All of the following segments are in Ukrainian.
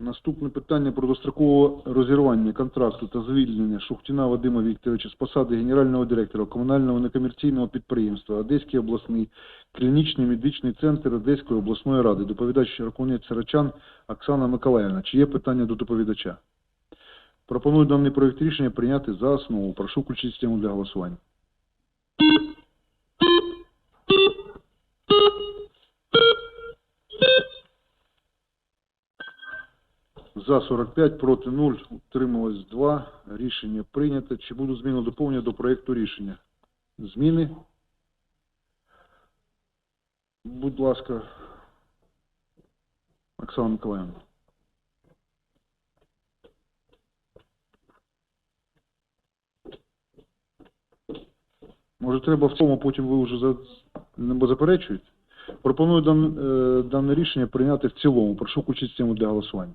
Наступне питання про дострокове розірвання контракту та звільнення Шухтіна Вадима Вікторовича з посади генерального директора комунального некомерційного підприємства Одеський обласний клінічний медичний центр Одеської обласної ради. Доповідач Ракунець Сарачан Оксана Миколаївна. Чи є питання до доповідача? Пропоную даний проєкт рішення прийняти за основу. Прошу включити систему для голосування. За 45, проти 0, утрималось 2. Рішення прийнято. Чи будуть зміни доповнення до проєкту рішення? Зміни? Будь ласка, Оксана Миколаївна. Може, треба в тому, потім ви вже за... не заперечуєте? Пропоную е, дане рішення прийняти в цілому. Прошу включити систему для голосування.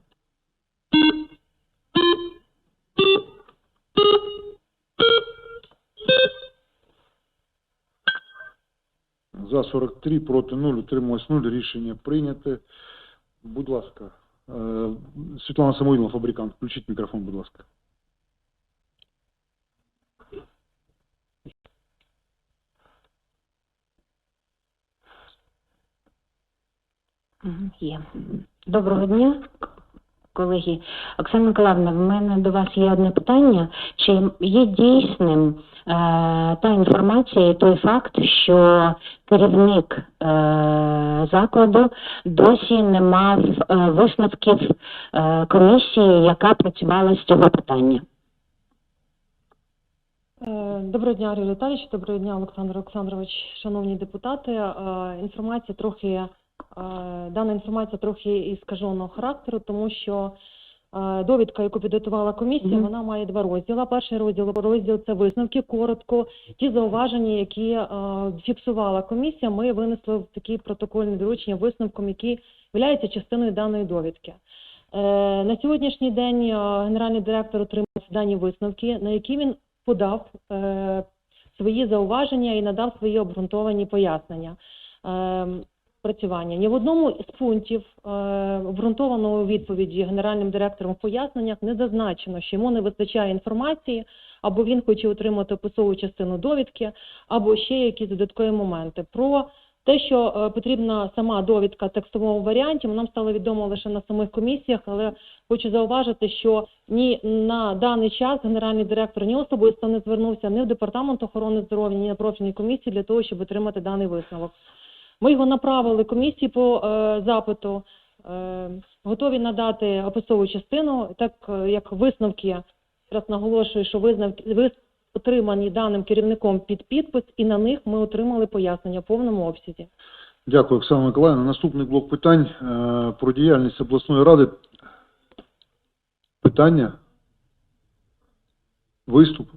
За 43, проти 0, утрималось 0. Рішення прийняте. Будь ласка. Е, Світлана Самойлова, фабрикант. Включіть мікрофон, будь ласка. Мгм, Є. Доброго дня, Колеги. Оксана Миколаївна, в мене до вас є одне питання. Чи є дійсним е, та інформація, і той факт, що керівник е, закладу досі не мав е, висновків е, комісії, яка працювала з цього питання? Е, Доброго дня, Юрій Віталійович, доброго дня, Олександр Олександрович, шановні депутати. Е, Інформація трохи, дана інформація трохи іскаженого характеру, тому що е, довідка, яку підготувала комісія, Мгм. вона має два розділи. Перший розділ розділ це висновки, коротко. Ті зауваження, які е, фіксувала комісія, ми винесли в такі протокольні доручення висновком, які являються частиною даної довідки. Е, На сьогоднішній день е, генеральний директор отримав дані висновки, на які він подав е, свої зауваження і надав свої обґрунтовані пояснення е, працювання. Ні в одному з пунктів е, обґрунтованої відповіді генеральним директором в поясненнях не зазначено, що йому не вистачає інформації, або він хоче отримати описову частину довідки, або ще якісь додаткові моменти. Про те, що е, потрібна сама довідка текстовому варіанті, нам стало відомо лише на самих комісіях, але хочу зауважити, що ні на даний час генеральний директор ні особисто не звернувся ні в департамент охорони здоров'я, ні на профільній комісії для того, щоб отримати даний висновок. Ми його направили комісії по е, запиту, е, готові надати описову частину, так е, як висновки, раз наголошую, що висновки вис- отримані даним керівником під підпис, і на них ми отримали пояснення в повному обсязі. Дякую, Оксана Миколаївна. Наступний блок питань е, про діяльність обласної ради. Питання? Виступ?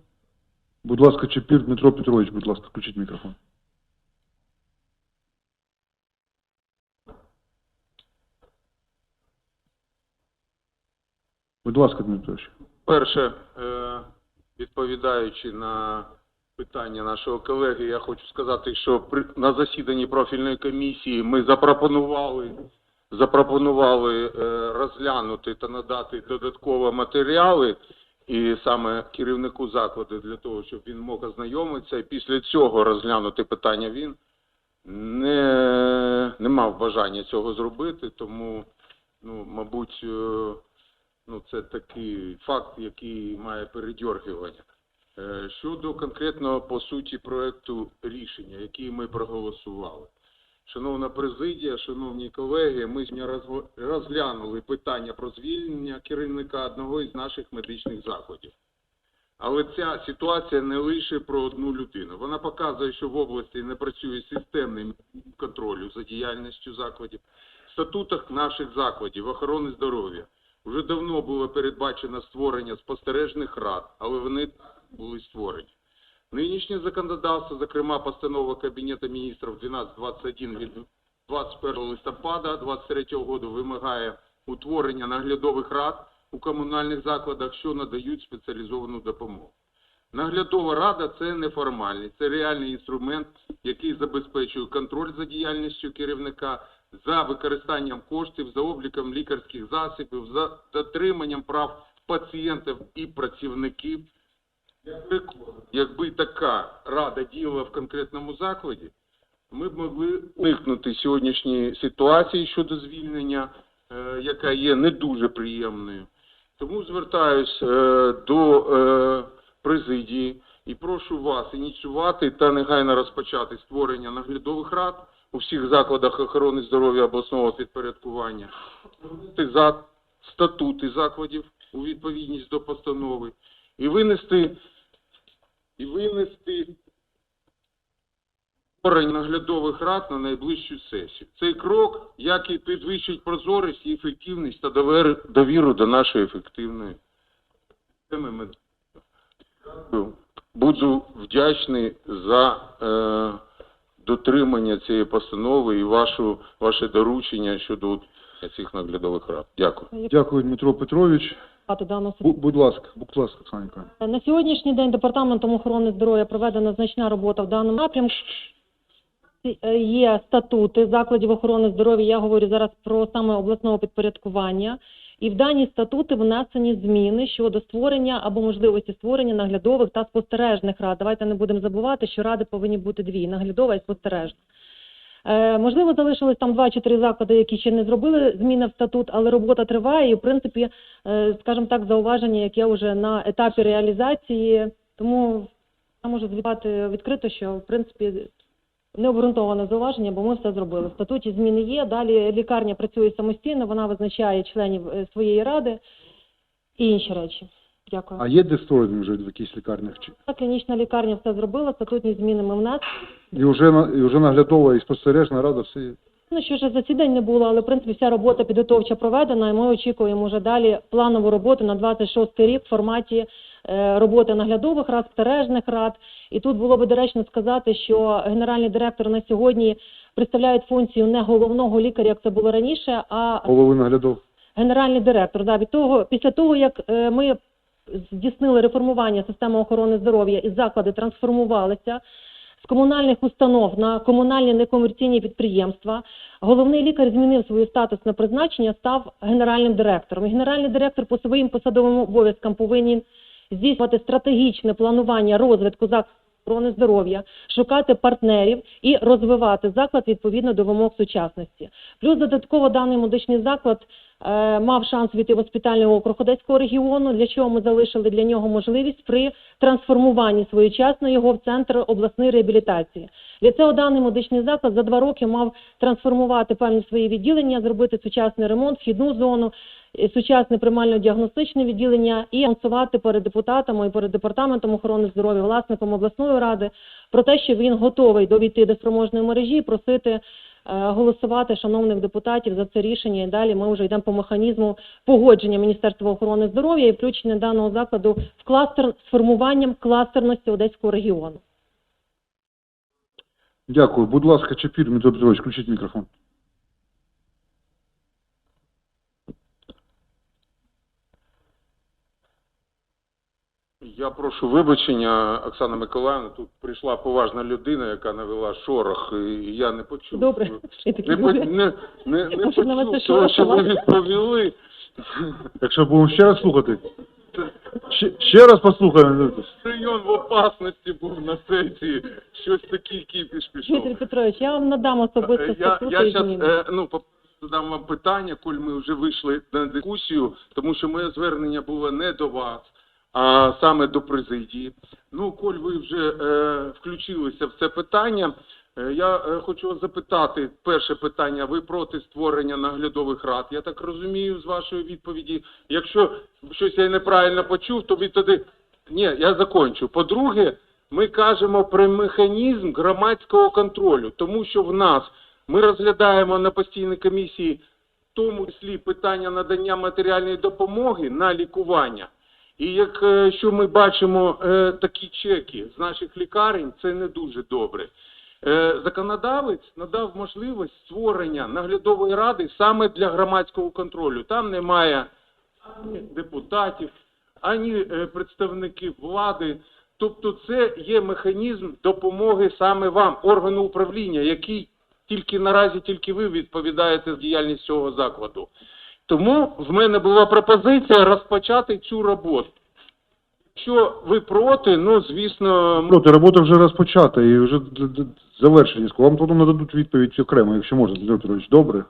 Будь ласка, Чепір Дмитро Петрович, будь ласка, включіть мікрофон. Будь ласка, Дмитро Перше, е, відповідаючи на питання нашого колеги, я хочу сказати, що на засіданні профільної комісії ми запропонували, запропонували е, розглянути та надати додаткові матеріали, і саме керівнику закладу для того, щоб він мог ознайомитися, і після цього розглянути питання він не, не мав бажання цього зробити, тому, ну, мабуть, е, ну, це такий факт, який має передьоргування. Е, Щодо конкретного по суті проекту рішення, який ми проголосували. Шановна президія, шановні колеги, ми розглянули питання про звільнення керівника одного із наших медичних закладів. Але ця ситуація не лише про одну людину. Вона показує, що в області не працює системний контролю за діяльністю закладів. В статутах наших закладів охорони здоров'я вже давно було передбачено створення спостережних рад, але вони були створені. Нинішнє законодавство, зокрема постанова Кабінету міністрів 1221 від 21 листопада 2023 року вимагає утворення наглядових рад у комунальних закладах, що надають спеціалізовану допомогу. Наглядова рада це неформальний, це реальний інструмент, який забезпечує контроль за діяльністю керівника за використанням коштів, за обліком лікарських засобів, за дотриманням прав пацієнтів і працівників. Якби, така рада діяла в конкретному закладі, ми б могли уникнути сьогоднішньої ситуації щодо звільнення, е, яка є не дуже приємною. Тому звертаюсь е, до е, президії і прошу вас ініціювати та негайно розпочати створення наглядових рад у всіх закладах охорони здоров'я обласного підпорядкування, за статути закладів у відповідність до постанови і винести і винести наглядових рад на найближчу сесію. Цей крок, як і підвищить прозорість і ефективність та довіру до нашої ефективної системи. Буду вдячний за е, дотримання цієї постанови і вашу, ваше доручення щодо цих наглядових рад. Дякую. Дякую, Дмитро Петрович. Бу- будь ласка, будь ласка, Ніколаївна. На сьогоднішній день департаментом охорони здоров'я проведена значна робота в даному напрямку. Є статути закладів охорони здоров'я. Я говорю зараз про саме обласного підпорядкування. І в дані статути внесені зміни щодо створення або можливості створення наглядових та спостережних рад. Давайте не будемо забувати, що ради повинні бути дві наглядова і спостережна. Е, можливо, залишилось там два чи три заклади, які ще не зробили зміни в статут, але робота триває, і в принципі, е, скажімо так, зауваження, яке вже на етапі реалізації. Тому я можу звітати відкрито, що в принципі необґрунтоване зауваження, бо ми все зробили. В статуті зміни є. Далі лікарня працює самостійно, вона визначає членів е, своєї ради і інші речі. Дякую. А є де створені вже в якихось лікарнях? Чи- Клінічна лікарня все зробила, статутні зміни ми внесли. І вже, на- і вже наглядова і спостережна рада все є? Ну, що ж засідань не було, але в принципі вся робота підготовча проведена, і ми очікуємо вже далі планову роботу на 26 рік в форматі роботи наглядових рад, стережних рад. І тут було би доречно сказати, що генеральний директор на сьогодні представляє функцію не головного лікаря, як це було раніше, а Голови наглядов? генеральний директор. Да, від того, після того, як е, ми здійснили реформування системи охорони здоров'я і заклади трансформувалися з комунальних установ на комунальні некомерційні підприємства, головний лікар змінив своє статусне призначення, став генеральним директором. І генеральний директор по своїм посадовим обов'язкам повинен здійснювати стратегічне планування розвитку закладу охорони здоров'я, шукати партнерів і розвивати заклад відповідно до вимог сучасності. Плюс додатково даний медичний заклад е, мав шанс війти в госпітальний округ Одеського регіону, для чого ми залишили для нього можливість при трансформуванні своєчасно його в центр обласної реабілітації. Для цього даний медичний заклад за два роки мав трансформувати певні свої відділення, зробити сучасний ремонт, вхідну зону, сучасне приймально-діагностичне відділення і анонсувати перед депутатами і перед департаментом охорони здоров'я, власником обласної ради про те, що він готовий довійти до спроможної мережі просити е, голосувати шановних депутатів за це рішення. І далі ми вже йдемо по механізму погодження Міністерства охорони здоров'я і включення даного закладу в кластер з формуванням кластерності Одеського регіону. Дякую. Будь ласка, Чапір, Дмитро Петрович, включіть мікрофон. Я прошу вибачення, Оксана Миколаївна. Тут прийшла поважна людина, яка навела шорох, і я не почув. Добре, Не, по- не, не, не почув того, що ви відповіли. Якщо будемо ще раз слухати. Ще, ще раз послухаємо. Район в опасності був на сесії. Щось такий кіпіш пішов. Дмитрий Петрович, я вам надам особисто Я, я щас, е, ну, задам вам питання, коль ми вже вийшли на дискусію, тому що моє звернення було не до вас, а саме до президії. Ну, коль ви вже е, включилися в це питання, е, я е, хочу вас запитати, перше питання, ви проти створення наглядових рад, я так розумію з вашої відповіді. Якщо щось я неправильно почув, то ви тоді... Ні, я закончу. По-друге, ми кажемо про механізм громадського контролю, тому що в нас ми розглядаємо на постійній комісії в тому числі питання надання матеріальної допомоги на лікування. І якщо ми бачимо е, такі чеки з наших лікарень, це не дуже добре. Е, законодавець надав можливість створення наглядової ради саме для громадського контролю. Там немає ані депутатів, ані е, представників влади. Тобто це є механізм допомоги саме вам, органу управління, який тільки наразі тільки ви відповідаєте за діяльність цього закладу. Тому в мене була пропозиція розпочати цю роботу. Якщо ви проти, ну звісно, Проти, робота вже розпочата і вже д- д- завершення. Вам потім нададуть відповідь окремо, якщо можна, Дмитро Петрович. Добре?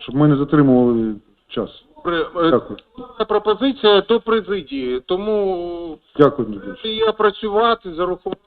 Щоб ми не затримували час. добре, е, Дякую. це пропозиція до президії. Тому Дякую, Дмитро Петрович. я працювати за рахунок